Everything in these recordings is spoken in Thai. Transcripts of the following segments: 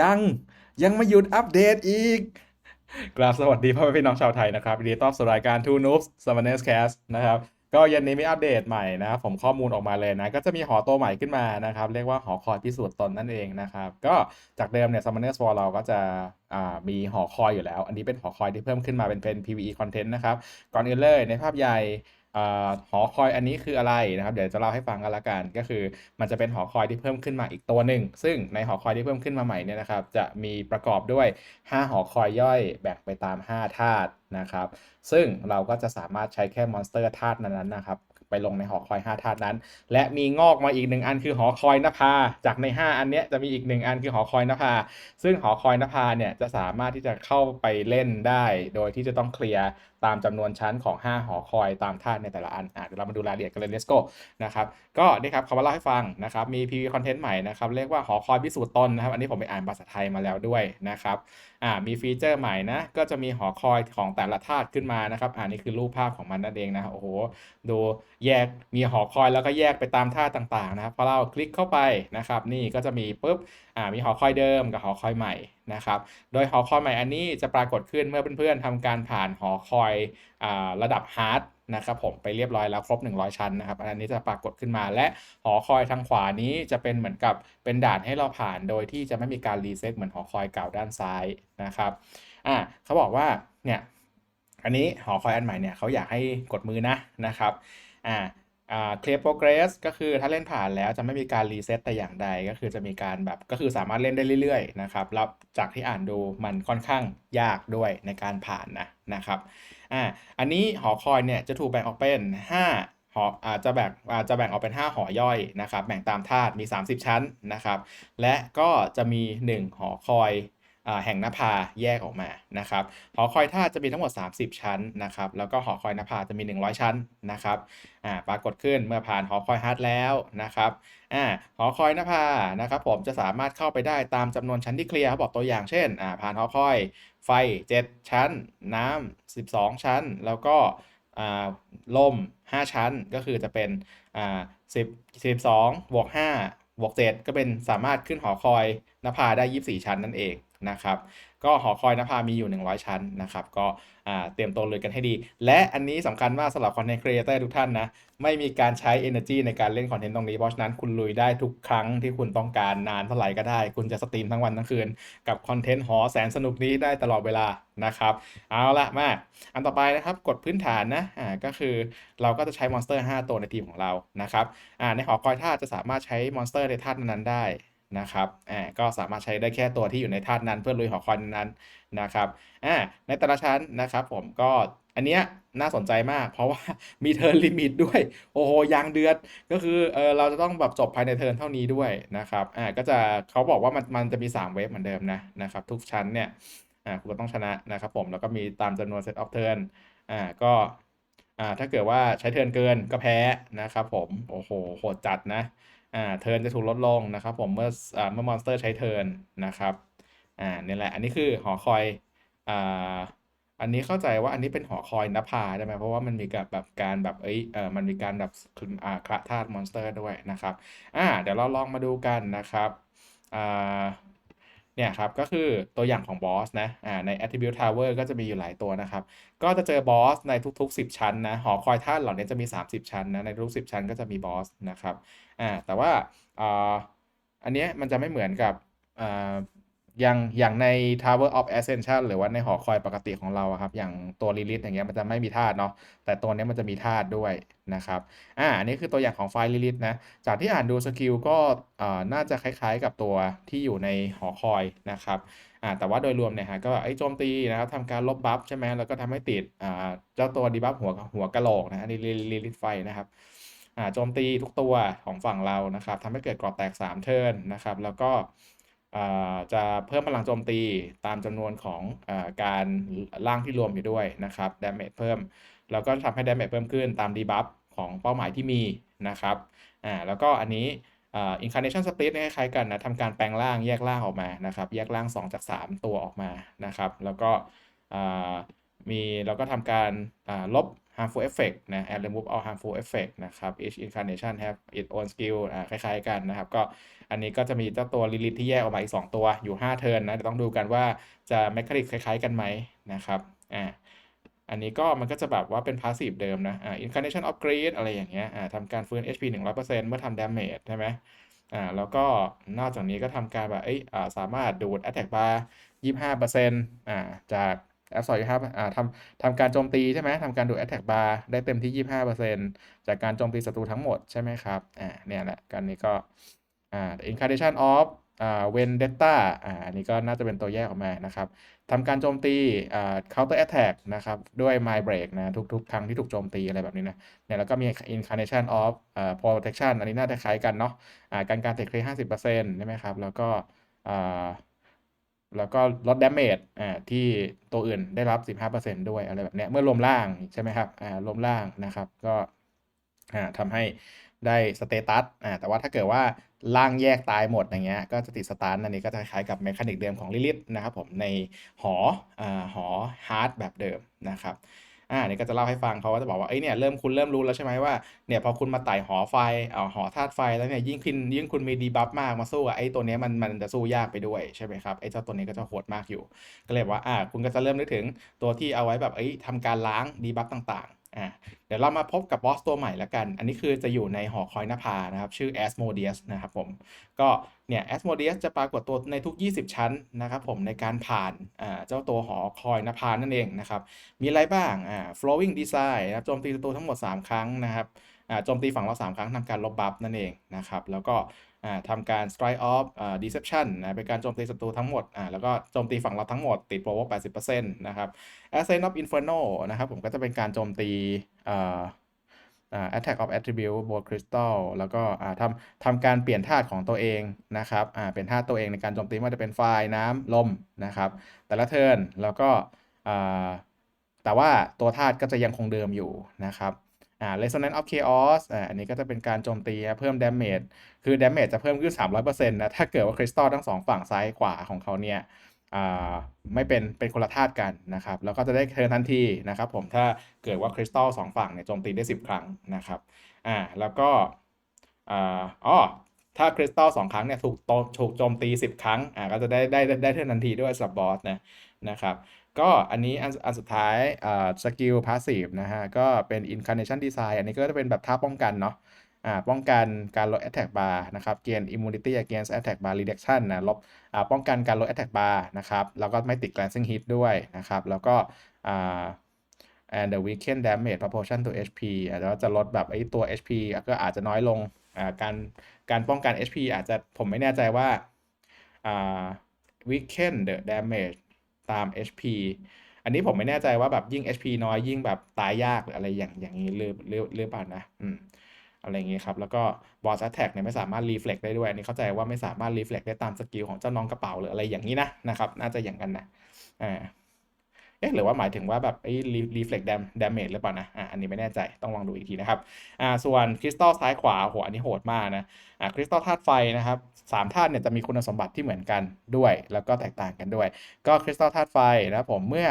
ยังยังไม่หยุดอัปเดตอีก กราบสวัสดีพ่อแม่พี่น้องชาวไทยนะครับยินดีต้อนรับสู่รายการ Two Noobs s u m m o n e r s Cast นะครับก็เย็นนี้มีอัปเดตใหม่นะครับผมข้อมูลออกมาเลยนะ ก็จะมีหอตัวใหม่ขึ้นมานะครับ เรียกว่าหอคอยพิสูจน์ตนนั่นเองนะครับ ก็จากเดิมเนี่ย Summoners War เราก็จะมีหอคอยอยู่แล้ว อันนี้เป็นหอคอยที่เพิ่มขึ้นมาเป็นเป็น PVE content นะครับ ก่อนอื่นเลยในภาพใหญ่ หอคอยอันนี้คืออะไรนะครับ เดี๋ยวจะเล่าให้ฟังกันละกันก็คือ มันจะเป็นหอคอยที่เพิ่มขึ้นมาอีกตัวหนึ่งซึ่งในหอคอยที่เพิ่มขึ้นมาใหม่เนี่ยนะครับ จะมีประกอบด้วย 5 หอคอยย่อยแบ่งไปตาม 5 ธาตุนะครับ ซึ่งเราก็จะสามารถใช้แค่มอนสเตอร์ธาตุนั้นๆนะครับ ไปลงในหอคอย5ธาตุนั้น และมีงอกมาอีกหนึ่งอันคือหอคอยนภา จากใน 5 อันเนี้ยจะมีอีกหนึ่งอันคือหอคอยนภา ซึ่งหอคอยนภาเนี่ยจะสามารถที่จะเข้าไปเล่นได้ โดยที่จะต้องเคลียร์ตามจำนวนชั้นของ 5 หอคอยตามธาตุในแต่ละอันอะเดี๋ยวเรามาดูรายละเอียดกันเลย let's go นะครับก็นี่ครับเขามาเล่าให้ฟังนะครับมี PV content ใหม่นะครับเรียกว่าหอคอยพิสูจน์ตนนะครับอันนี้ผมไปอ่านภาษาไทยมาแล้วด้วยนะครับอ่ามีฟีเจอร์ใหม่นะก็จะมีหอคอยของแต่ละธาตุขึ้นมานะครับอ่านี่คือรูปภาพของมันนั่นเองนะโอ้โหดูแยกมีหอคอยแล้วก็แยกไปตามธาต่างๆนะครับพอเราคลิกเข้าไปนะครับ นี่ก็จะมีปุ๊บมีหอคอยเดิมกับหอคอยใหม่นะครับ โดยหอคอยใหม่อันนี้จะปรากฏขึ้นเมื่อเพื่อนๆทำการผ่านหอคอยอระดับฮาร์ดนะครับผมไปเรียบร้อยแล้วครบ 100 ชั้นนะครับ อันนี้จะปรากฏขึ้นมาและหอคอยทางขวานี้จะเป็นเหมือนกับเป็นด่านให้เราผ่านโดยที่จะไม่มีการรีเซ็ตเหมือนหอคอยเก่าด้านซ้ายนะครับอ่าเขาบอกว่าเนี่ยอันนี้หอคอยอันใหม่เนี่ยเขาอยากให้กดมือนะนะครับ อ่าอ่า clear progress ก็คือถ้าเล่นผ่านแล้วจะไม่มีการรีเซ็ตแต่อย่างใดก็คือจะมีการแบบก็คือสามารถเล่นได้เรื่อยๆนะครับแล้วจากที่อ่านดูมันค่อนข้างยากด้วยในการผ่านนะนะครับอ่าอันนี้หอคอยเนี่ยจะถูกแบ่งออกเป็น 5หออาจจะแบ่งอาจจะแบ่งออกเป็น 5 หอย่อยนะครับ แบ่งตามธาตุมี 30 ชั้นนะครับ และก็จะมี 1 หอคอย แห่งนภาแยกออกมานะครับหอคอยธาจะมีทั้งหมด 30 ชั้นนะครับแล้วก็หอคอยนภาจะมี 100 ชั้นนะครับปรากฏขึ้นเมื่อผ่านหอคอยฮาร์ดแล้วนะครับอหอคอยนภานะครับผมจะสามารถเข้าไปได้ตามจำนวนชั้นที่เคลียร์เขาบอกตัวอย่างเช่นผ่านหอคอยไฟ 7 ชั้น น้ำ12 ชั้น แล้วก็ลม 5 ชั้นก็คือจะเป็น10 12บวก5บวก7ก็เป็นสามารถขึ้นหอคอยนภาได้ 24 ชั้นนั่นเอง นะครับ ก็หอคอยนภามีอยู่ 100 ชั้นนะครับ ก็เตรียมตัวเลยกันให้ดี และอันนี้สำคัญมากสำหรับคอนเทนต์ครีเอเตอร์ทุกท่านนะ ไม่มีการใช้ energy ในการเล่นคอนเทนต์ตรงนี้ เพราะฉะนั้นคุณลุยได้ทุกครั้งที่คุณต้องการนานเท่าไหร่ก็ได้ คุณจะสตรีมทั้งวันทั้งคืน กับคอนเทนต์หอแสนสนุกนี้ได้ตลอดเวลานะครับ เอาละมา อันต่อไปนะครับกฎพื้นฐานนะอ่าก็คือเราก็จะใช้มอนสเตอร์5ตัวในทีมของเรานะครับอ่าในหอคอยธาจะสามารถใช้มอนสเตอร์ในธาตุนั้นได้ นะครับอ่าก็สามารถใช้ได้แค่ตัวที่อยู่ในธาตุนั้นเพื่อลุยหอคอยนั้นนะครับอ่าในแต่ละชั้นนะครับผมก็อันเนี้ยน่าสนใจมาก เพราะว่ามีเทิร์นลิมิตด้วย โอ้โหยางเดือดก็คือเออเราจะต้องแบบจบภายในเทิร์นเท่านี้ด้วยนะครับอ่าก็จะเขาบอกว่ามันมันจะมี 3 เวฟเหมือนเดิมนะนะครับทุกชั้นเนี่ยอ่าคุณก็ต้องชนะนะครับผมแล้วก็มีตามจำนวนเซตออฟเทิร์นอ่าก็อ่าถ้าเกิดว่าใช้เทิร์นเกินก็แพ้นะครับผมโอ้โหโหดจัดนะ อ่าเทิร์นจะถูกลดลงนะครับผมเมื่ออ่าเมื่อมอนสเตอร์ใช้เทิร์นนะครับอ่านี่แหละอันนี้คือหอคอยอ่าอันนี้เข้าใจว่าอันนี้เป็นหอคอยนภาใช่ไหมเพราะว่ามันมีกับแบบการแบบเอ้ยเออมันมีการแบบอ่าคละธาตุมอนสเตอร์ด้วยนะครับอ่าเดี๋ยวเราลองมาดูกันนะครับอ่า เนี่ยครับก็คือตัวอย่างของบอสนะอ่าใน Attribute Tower ก็จะมีอยู่หลายตัวนะครับ ก็จะเจอบอสในทุก ๆ 10 ชั้นนะหอคอยท่านเหล่านี้จะมี 30 ชั้นนะในทุก10 ชั้นก็จะมีบอสนะครับอ่าแต่ว่าอ่าอันเนี้ยมันจะไม่เหมือนกับอ่า อย่างอย่างใน Tower of Ascension หรือว่าในหอคอยปกติของเราครับ อย่างตัวลิลิตอย่างเงี้ยมันจะไม่มีธาตุเนาะแต่ตัวนี้มันจะมีธาตุด้วยนะครับอ่าอันนี้คือตัวอย่างของไฟลิลิตนะจากที่อ่านดูสกิลก็อ่าน่าจะคล้ายๆกับตัวที่อยู่ในหอคอยนะครับอ่าแต่ว่าโดยรวมเนี่ยฮะก็ไอ้โจมตีนะครับทำการลบบัฟใช่ไหมแล้วก็ทำให้ติดอ่าเจ้าตัวดีบัฟหัวหัวกะโหลกนะอันนี้ลิลิตไฟนะครับอ่าโจมตีทุกตัวของฝั่งเรานะครับทำให้เกิดกรอบแตก3เทิร์นนะครับแล้วก็ จะเพิ่มพลังโจมตีตามจำนวนของอการร่างที่รวมอยู่ด้วยนะครับดาเมจเพิ่ม แล้วก็ทำให้ดาเมจเพิ่มขึ้นตามดีบัฟของเป้าหมายที่มีนะครับอ่าแล้วก็อันนี้อ่า incarnation split เนี่ยคล้ายๆกันนะทำการแปลงร่างแยกร่างออกมานะครับแยกร่าง 2 จาก 3 ตัวออกมานะครับ แล้วก็มีเราก็ทำการลบ harmful effect นะ and remove all harmful effect นะครับ each incarnation have its own skill อ่าคล้ายๆกันนะครับ ก็อันนี้ก็จะมีเจ้าตัว Lilith ที่แยกออกมาอีก 2 ตัวอยู่ 5 เทิร์นนะต้องดูกันว่าจะ mechanic คล้ายๆกันไหมนะครับอ่าอันนี้ก็มันก็จะแบบว่าเป็น passive เดิมนะอ่า incarnation of greed อะไรอย่างเงี้ยอ่าทำการฟื้น HP 100%เมื่อทำ damage ใช่ไหมอ่าแล้วก็นอกจากนี้ก็ทำการแบบเอ้ยอ่าสามารถดูด attack bar 25%อ่าจาก แอปสอยครับอ่าทำทำการโจมตีใช่ไหมทำการดูด attack bar ได้เต็มที่ 25%จากการโจมตีศัตรูทั้งหมดใช่ไหมครับ อ่า เนี่ยแหละ การนี้ก็ อ่า incarnation of อ่า vendetta อ่าอันนี้ก็น่าจะเป็นตัวแยกออกมานะครับทำการโจมตี อ่า counter attack นะครับ ด้วย mind break นะ ทุกๆ ครั้งที่ถูกโจมตีอะไรแบบนี้นะ เนี่ยแล้วก็มี incarnation of อ่า protection อันนี้น่าจะคล้ายกันเนาะ อ่า การการเทคเคห้าสิบเปอร์เซ็นต์ใช่ไหมครับ แล้วก็ อ่า แล้วก็ลดดาเมจอ่าที่ตัวอื่นได้รับ 15%ด้วยอะไรแบบเนี้ยเมื่อรวมล่างใช่ไหมครับอ่ารวมล่างนะครับ ก็อ่าทำให้ได้สเตตัสอ่าแต่ว่าถ้าเกิดว่าล่างแยกตายหมดอย่างเงี้ยก็จะติดสตาร์อันนี้ก็จะคล้ายกับเมคานิกเดิมของลิลิตนะครับผมในหออ่าหอฮาร์ดแบบเดิมนะครับ อ่านี่ก็จะเล่าให้ฟังเขาก็จะบอกว่าเอ้ยเนี่ยเริ่มคุณเริ่มรู้แล้วใช่ไหมว่าเนี่ยพอคุณมาไต่หอไฟเอาหอธาตุไฟแล้วเนี่ยยิ่งคุณยิ่งคุณมีดีบัฟมากมาสู้อะไอ้ตัวเนี้ยมันมันจะสู้ยากไปด้วยใช่ไหมครับไอ้เจ้าตัวนี้ก็จะโหดมากอยู่ ก็เลยว่าอ่าคุณก็จะเริ่มนึกถึงตัวที่เอาไว้แบบเอ้ยทำการล้างดีบัฟต่าง อ่าเดี๋ยวเรามาพบกับบอสตัวใหม่แล้วกัน อันนี้คือจะอยู่ในหอคอยนภานะครับ ชื่อ Asmodeus นะครับผม ก็เนี่ย Asmodeus จะปรากฏตัวในทุก 20 ชั้นนะครับผมในการผ่านอ่าเจ้าตัวหอคอยนภานั่นเองนะครับ มีอะไรบ้างอ่า flowing design นะครับโจมตีศัตรูทั้งหมด 3 ครั้งนะครับอ่าโจมตีฝั่งเรา 3 ครั้งทำการลบบัฟนั่นเองนะครับ แล้วก็ ทำการ strike off อ่า deception นะเป็นการโจมตีศัตรูทั้งหมดอ่าแล้วก็โจมตีฝั่งเราทั้งหมดติด provoke 80%นะครับ ascent of inferno นะครับผมก็จะเป็นการโจมตีอ่า attack of attribute บวก crystal แล้วก็อ่าทำทำการเปลี่ยนธาตุของตัวเองนะครับอ่าเป็นธาตุตัวเองในการโจมตีว่าจะเป็นไฟน้ำลมนะครับแต่ละเทิร์นแล้วก็อ่าแต่ว่าตัวธาตุก็จะยังคงเดิมอยู่นะครับ อ่า Resonance of Chaos อ่าอันนี้ก็จะเป็นการโจมตีเพิ่ม damage คือ damage จะเพิ่มขึ้น 300%นะถ้าเกิดว่าคริสตัลทั้งสองฝั่งซ้ายขวาของเขาเนี่ยอ่าไม่เป็นเป็นคนละธาตุกันนะครับ แล้วก็จะได้เทิร์นทันทีนะครับผมถ้าเกิดว่าคริสตัลสองฝั่งเนี่ยโจมตีได้ 10 ครั้งนะครับอ่าแล้วก็อ่าอ๋อถ้าคริสตัลสองครั้งเนี่ยถูกโจมตี 10 ครั้งอ่าก็จะได้ได้ได้เทิร์นทันทีด้วยสับบอสนะนะครับ ก็อันนี้อันอันสุดท้ายอ่าสกิลพาสซีฟนะฮะ ก็เป็น incarnation design อันนี้ก็จะเป็นแบบท่าป้องกันเนาะอ่าป้องกันการลด attack bar นะครับ gain immunity against attack bar reduction นะลบอ่าป้องกันการลด attack bar นะครับ แล้วก็ไม่ติด glancing hit ด้วยนะครับ แล้วก็อ่า and the weaken damage proportion to HP อาจจะจะลดแบบไอ้ตัว HP ก็อาจจะน้อยลงอ่าการการป้องกัน HP อาจจะผมไม่แน่ใจว่าอ่า weaken the damage ตาม HP อันนี้ผมไม่แน่ใจว่าแบบยิ่ง HP น้อยยิ่งแบบตายยากหรืออะไรอย่างอย่างนี้หรือหรือหรือเปล่านะอืมอะไรอย่างนี้ครับ แล้วก็บอสแท็กเนี่ยไม่สามารถรีเฟล็กได้ด้วย อันนี้เข้าใจว่าไม่สามารถรีเฟล็กได้ตามสกิลของเจ้าน้องกระเป๋าหรืออะไรอย่างนี้นะนะครับ น่าจะอย่างกันนะอ่า เอ๊ะหรือว่าหมายถึงว่าแบบไอ้ reflect dam damage หรือเปล่านะอะอันนี้ไม่แน่ใจต้องลองดูอีกทีนะครับอ่าส่วนคริสตัลซ้ายขวาโหอันนี้โหดมากนะอ่าคริสตัลธาตุไฟนะครับสามธาตุเนี่ยจะมีคุณสมบัติที่เหมือนกันด้วย แล้วก็แตกต่างกันด้วย ก็คริสตัลธาตุไฟนะครับผมเมื่อ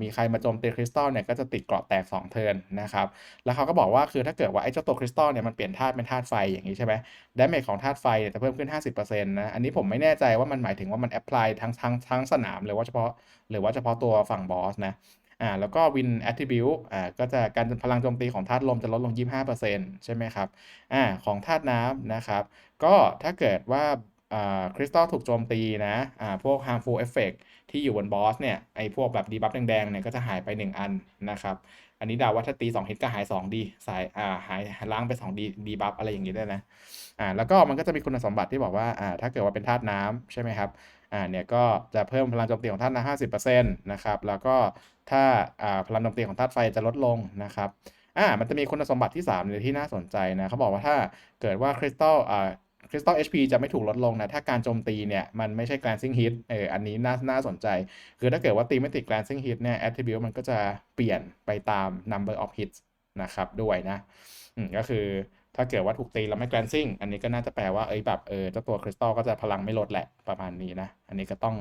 มีใครมาโจมตีคริสตัลเนี่ยก็จะติดเกราะแตก2เทิร์นนะครับแล้วเขาก็บอกว่าคือถ้าเกิดว่าไอ้เจ้าตัวคริสตัลเนี่ยมันเปลี่ยนธาตุเป็นธาตุไฟอย่างนี้ใช่ไหมดาเมจของธาตุไฟเนี่ยจะเพิ่มขึ้น 50%นะอันนี้ผมไม่แน่ใจว่ามันหมายถึงว่ามันแอพพลายทั้งทั้งทั้งสนามหรือว่าเฉพาะหรือว่าเฉพาะตัวฝั่งบอสนะอ่าแล้วก็ win attribute อ่าก็จะการพลังโจมตีของธาตุลมจะลดลง 25%ใช่ไหมครับอ่าของธาตุน้ำนะครับ ก็ถ้าเกิดว่าอ่าคริสตัลถูกโจมตีนะอ่าพวก harmful effect ที่อยู่บนบอสเนี่ยไอ้พวกแบบดีบัฟแดงๆเนี่ยก็จะหายไป 1 อันนะครับอันนี้ดาว่าถ้าตี2ฮิตก็หาย2ดีสายอ่าหายล้างไป2ดีดีบัฟอะไรอย่างงี้ได้นะอ่าแล้วก็มันก็จะมีคุณสมบัติที่บอกว่าอ่าถ้าเกิดว่าเป็นธาตุน้ำใช่ไหมครับอ่าเนี่ยก็จะเพิ่มพลังโจมตีของธาตุน้ำ50%นต์นะครับแล้วก็ถ้าอ่าพลังโจมตีของธาตุไฟจะลดลงนะครับอ่ามันจะมีคุณสมบัติที่3เนี่ยที่น่าสนใจนะเขาบอกว่าถ้าเกิดว่าคริสตัลอ่า คริสตัล HP จะไม่ถูกลดลงนะ ถ้าการโจมตีเนี่ย มันไม่ใช่ glancing hit เอออันนี้น่าน่าสนใจ คือถ้าเกิดว่าตีไม่ติด glancing hit เนี่ย attribute มันก็จะเปลี่ยนไปตาม number of hits นะครับด้วยนะก็คือถ้าเกิดว่าถูกตีแล้วไม่ glancing อันนี้ก็น่าจะแปลว่าเอ้ยแบบเออเจ้าตัวคริสตัลก็จะพลังไม่ลดแหละประมาณนี้นะ อันนี้ก็ต้อง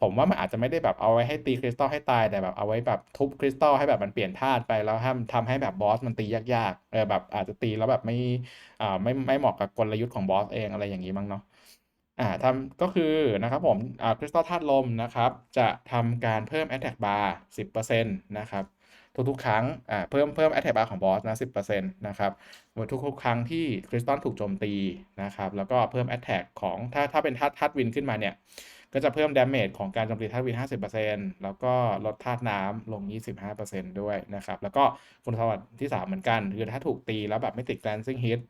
ผมว่ามันอาจจะไม่ได้แบบเอาไว้ให้ตีคริสตัลให้ตายแต่แบบเอาไว้แบบทุบคริสตัลให้แบบมันเปลี่ยนธาตุไปแล้วทำทำให้แบบบอสมันตียากๆเออแบบอาจจะตีแล้วแบบไม่อ่าไม่ไม่เหมาะกับกลยุทธ์ของบอสเองอะไรอย่างนี้มั้งเนาะอ่าทำก็คือนะครับผมอ่าคริสตัลธาตุลมนะครับ จะทำการเพิ่ม attack bar 10%นะครับทุกๆครั้งอ่าเพิ่มเพิ่ม attack bar ของบอสนะ10%นะครับทุกๆครั้งที่คริสตัลถูกโจมตีนะครับแล้วก็เพิ่ม attack ของถ้าถ้าเป็นธาตุธาตุวินขึ้นมาเนี่ย ก็จะเพิ่ม damage ของการโจมตีธาตุวิน 50%แล้วก็ลดธาตุน้ำลง 25%ด้วยนะครับ แล้วก็คุณสมบัติที่ 3 เหมือนกัน คือถ้าถูกตีแล้วแบบไม่ติด glancing hit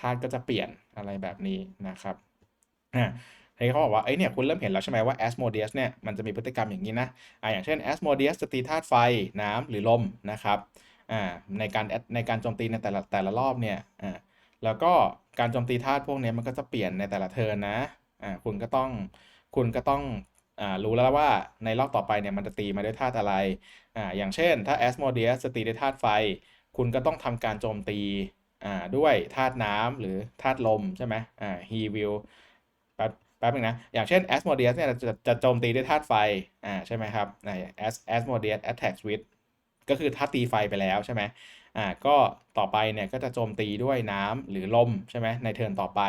ธาตุก็จะเปลี่ยนอะไรแบบนี้นะครับทีนี้เขาบอกว่า เอ้ยเนี่ยคุณเริ่มเห็นแล้วใช่ไหมว่า Asmodeus เนี่ยมันจะมีพฤติกรรมอย่างนี้นะอ่าอย่างเช่น Asmodeus จะตีธาตุไฟน้ำหรือลมนะครับอ่าในการในการโจมตีในแต่ละแต่ละรอบเนี่ยอ่าแล้วก็การโจมตีธาตุพวกนี้มันก็จะเปลี่ยนในแต่ละเทิร์นนะอ่าคุณก็ต้อง คุณก็ต้องอรู้แล้วว่าในรอบต่อไปเนี่ยมันจะตีมาด้วยธาตุอะไรออย่างเช่น ถ้า Asmodeus จะตีด้วยธาตุไฟ คุณก็ต้องทำการโจมตีด้วยธาตุน้ำหรือธาตุลมใช่ไหมอ่า he will แป๊บแป๊บนึงนะ อย่างเช่น Asmodeus เนี่ยจะจะโจมตีด้วยธาตุไฟอ่าใช่ไหมครับอ่า As Asmodeus attacks with ก็คือถ้าตีไฟไปแล้วใช่ไหมอ่าก็ต่อไปเนี่ยก็จะโจมตีด้วยน้ำหรือลมใช่ไหมในเทิร์นต่อไป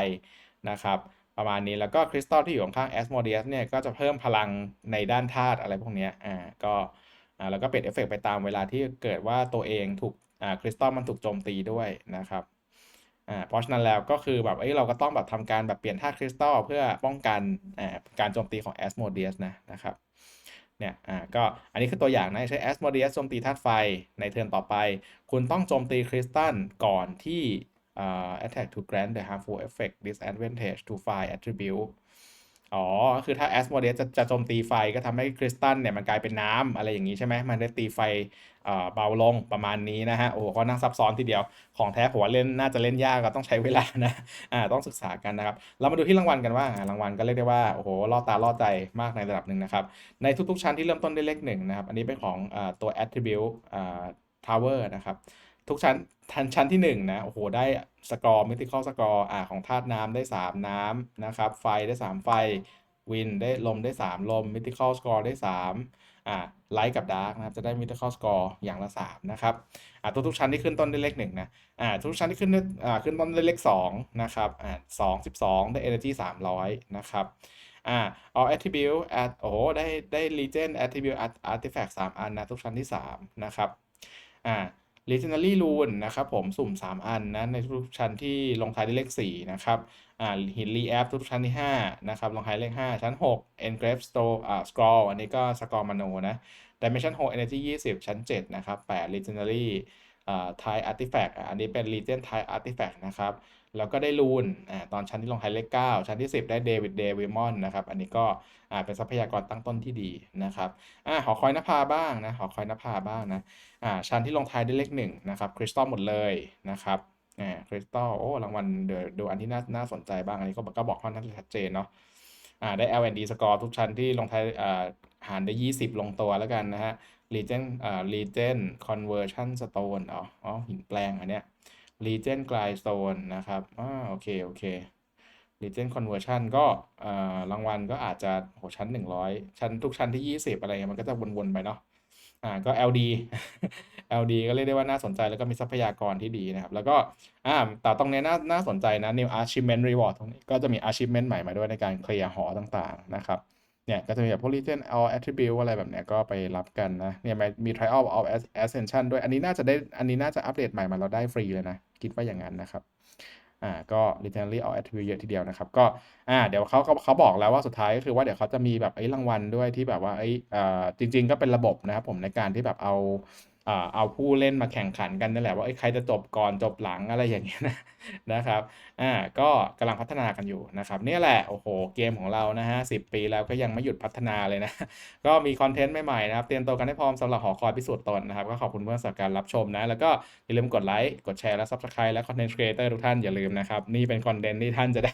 นะครับ ประมาณนี้แล้วก็คริสตัลที่อยู่ข้าง Asmodeus เนี่ยก็จะเพิ่มพลังในด้านธาตุอะไรพวกนี้อ่าก็อ่าแล้วก็เป็นเอฟเฟกต์ไปตามเวลาที่เกิดว่าตัวเองถูกอ่าคริสตัลมันถูกโจมตีด้วยนะครับอ่าเพราะฉะนั้นแล้วก็คือแบบเอ้ยเราก็ต้องแบบทำการแบบเปลี่ยนธาตุคริสตัลเพื่อป้องกันอ่าการโจมตีของ Asmodeus นะนะครับเนี่ยอ่าก็อันนี้คือตัวอย่างนะใช้ Asmodeus โจมตีธาตุไฟในเทิร์นต่อไป คุณต้องโจมตีคริสตัลก่อนที่ อ่า attack to grant the harmful effect disadvantage to fire attribute อ๋อ คือถ้า Asmodeus จะจะโจมตีไฟก็ทำให้คริสตัลเนี่ยมันกลายเป็นน้ำอะไรอย่างนี้ใช่ไหม มันได้ตีไฟเบาลงประมาณนี้นะฮะ โอ้โหก็นั่งซับซ้อนทีเดียว ของแท้ผมว่าเล่นน่าจะเล่นยากก็ต้องใช้เวลานะ อ่า ต้องศึกษากันนะครับ เรามาดูที่รางวัลกันว่ารางวัลก็เรียกได้ว่า โอ้โห ล่อตาล่อใจมากในระดับหนึ่งนะครับ ในทุกๆชั้นที่เริ่มต้นด้วยเลขหนึ่งนะครับ อันนี้เป็นของอตัว attribute อ่า tower นะครับ ทุกชั้น ชั้นชั้นที่ 1 นะ โอ้โห ได้สกอร์ mythical score อ่าของธาตุน้ำได้ 3 น้ำนะครับ ไฟได้ 3 ไฟ วินได้ลมได้ 3 ลม mythical score ได้3อ่าไลท์กับดาร์กนะครับ จะได้ mythical score อย่างละ 3 นะครับอ่าทุกๆชั้นที่ขึ้นต้นด้วยเลข1นะอ่าทุกชั้นที่ขึ้นด้วยอ่าขึ้นต้นด้วยเลข2นะครับอ่า2 12ได้ energy 300 นะครับอ่า all attribute at โอ้โหได้ได้ legend attribute at artifact 3 อันนะทุกชั้นที่ 3 นะครับอ่า legendary rune นะครับผมสุ่ม 3 อันนะในทุกๆชั้นที่ลงท้ายด้วยเลข4นะครับอ่าหิน reap ทุกๆชั้นที่5นะครับลงท้ายเลข 5 ชั้น 6 engrave store อ่า scroll อันนี้ก็ scroll mano นะ dimension 6 energy 20 ชั้น 7 นะครับ 8 legendary อ่า type artifact อ่าอันนี้เป็น legend type artifact นะครับ แล้วก็ได้รูนอ่าตอนชั้นที่ลงท้ายเลข9ชั้นที่ 10 ได้ David d a v i m o n นะครับอันนี้ก็อ่าเป็นทรัพยากรตั้งต้นที่ดีนะครับอ่าหอคอยนภาบ้างนะหอคอยนภาบ้างนะอ่าชั้นที่ลงท้ายด้เลข1นะครับคริสตัลหมดเลยนะครับอ่าคริสตัลโอ้รางวัลเดี๋ยวดูอันที่น่าน่าสนใจบ้างอันนี้ก็ก็บอกค่อนข้างชัดเจนเนาะอ่าได้ L&D score ทุกชั้นที่ลงท้ายอ่าหารได้ 20 ลงตัวแล้วกันนะฮะ Legend อ่า Legend conversion stone อ๋ออ๋อหินแปลงอันเนี้ย Legend Grindstone นะครับอ่าโอเค โอเค Legend Conversion ก็อ่อรางวัลก็อาจจะโหชั้น 100 ชั้นทุกชั้นที่ 20 อะไรเงี้ยมันก็จะวนๆไปเนาะอ่าก็ LD LD ก็เรียกได้ว่าน่าสนใจแล้วก็มีทรัพยากรที่ดีนะครับ แล้วก็อ่าแต่ตรงนี้น่าน่าสนใจนะ New Achievement Reward ตรงนี้ก็จะมี Achievement ใหม่มาด้วยในการเคลียร์หอต่างๆนะครับเนี่ยก็จะมีแบบพวก Legend All Attribute อะไรแบบเนี้ยก็ไปรับกันนะเนี่ยมี Trial of Ascension ด้วยอันนี้น่าจะได้อันนี้น่าจะอัปเดตใหม่มาเราได้ฟรีเลยนะ คิดว่าอย่างนั้นนะครับอ่าก็ literally All Attribute เยอะทีเดียวนะครับ ก็อ่าเดี๋ยวเขาเขาบอกแล้วว่าสุดท้ายก็คือว่าเดี๋ยวเขาจะมีแบบไอ้รางวัลด้วยที่แบบว่าไอ้อ่าจริง ๆ ก็เป็นระบบนะครับผมในการที่แบบเอา เอาผู้เล่นมาแข่งขันกันนั่นแหละว่าใครจะจบก่อนจบหลังอะไรอย่างเงี้ยนะนะครับอ่าก็กำลังพัฒนากันอยู่นะครับเนี่ยแหละโอ้โหเกมของเรานะฮะ10ปีแล้วก็ยังไม่หยุดพัฒนาเลยนะ ก็มีคอนเทนต์ใหม่ๆนะครับ เตรียมตัวกันให้พร้อมสำหรับหอคอยพิสูจน์ตนนะครับ ก็ขอบคุณเพื่อนสำหรับการรับชมนะ แล้วก็อย่าลืมกดไลค์กดแชร์และ Subscribe และคอนเทนต์ครีเอเตอร์ทุกท่านอย่าลืมนะครับ นี่เป็นคอนเทนต์ที่ท่านจะได้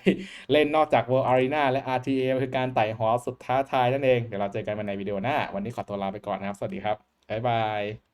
เล่นนอกจาก World Arena และ RTA คือการไต่หอสุดท้าทายนั่นเองเดี๋ยวเราเจอกันในวิดีโอหน้าวันนี้ขอตัวลาไปก่อนนะครับสวัสดีครับบ๊ายบาย